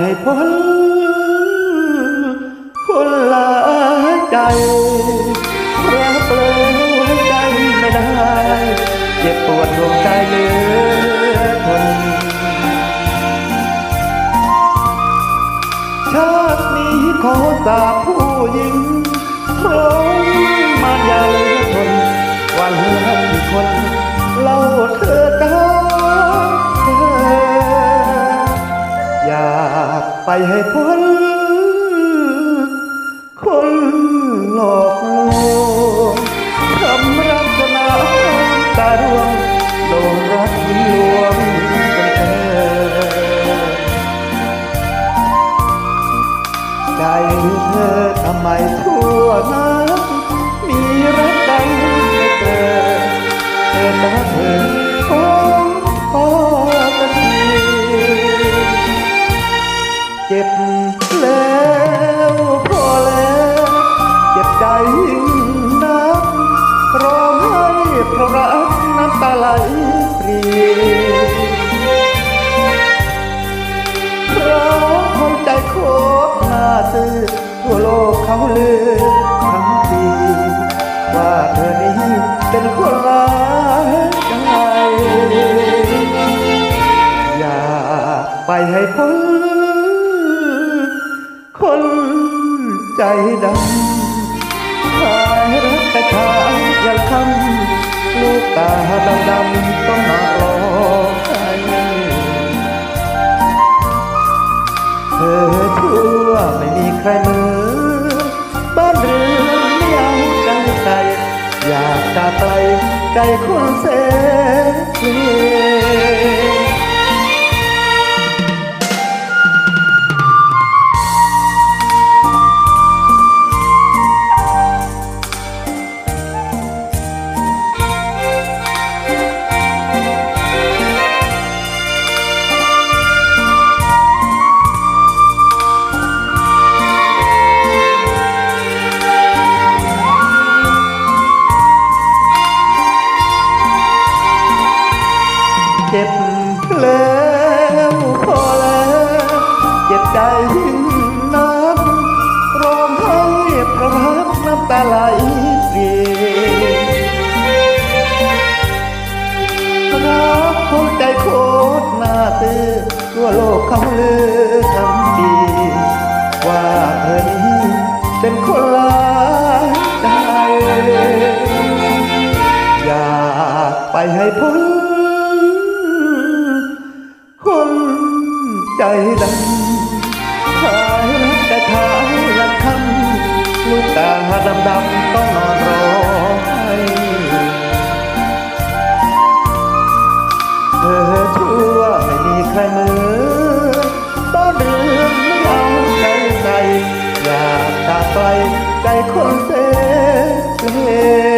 ให้พ้นคนลาใจรักแล้วให้ใจไม่ได้ เจ็บปวดดวงใจเหลือทนชาตินี้ขอสาบผู้หญิงพร้อมมาอย่าเหลือทนวันละกี่คนเล่าเธอ ไปให้พ้นคนหลอกลวงทำรักษณะตาดวงโดนรักลวงจนเธอใจเธอทำไมทั่วนั้นมีรักกันไม่เกิดเธอตาเธอขอขอ แล้วพอแล้วเจ็บใจยิ่งนักร้องไห้เพราะรักน้ำตาไหลปรีเราะคนใจโคตรน่าซื่อทั่วโลกเขาลือทั้งปีว่าเธอนี้เป็นคนร้ายใจอยากไปให้พ้น ใจดำชายรักแต่ชายยังคำลูกตาดำดำต้องมาร้องไห้เธอชั่วไม่มีใครเหมือนบ้านเรือนไม่เอาใจใส่อยากจากไกลใจคนเสีย เจ็บแล้วพอแล้วเจ็บใจยิ่งนักร้องไห้เพราะรักน้ำตาไหลเรีรักคนใจโคตรน่าตื้อทั่วโลกเขาเลือทั้งดี ว่าเธอนี้เป็นคนลายใจอยากไปให้พ้น ใจดำขายรักแต่ขายรักคำลูกตาดำดำต้องนอนรอให้เธอชั่วไม่มีใครเหมือต้นเรือนไม่เอาใจใจอยากตาไปใจคนเสีย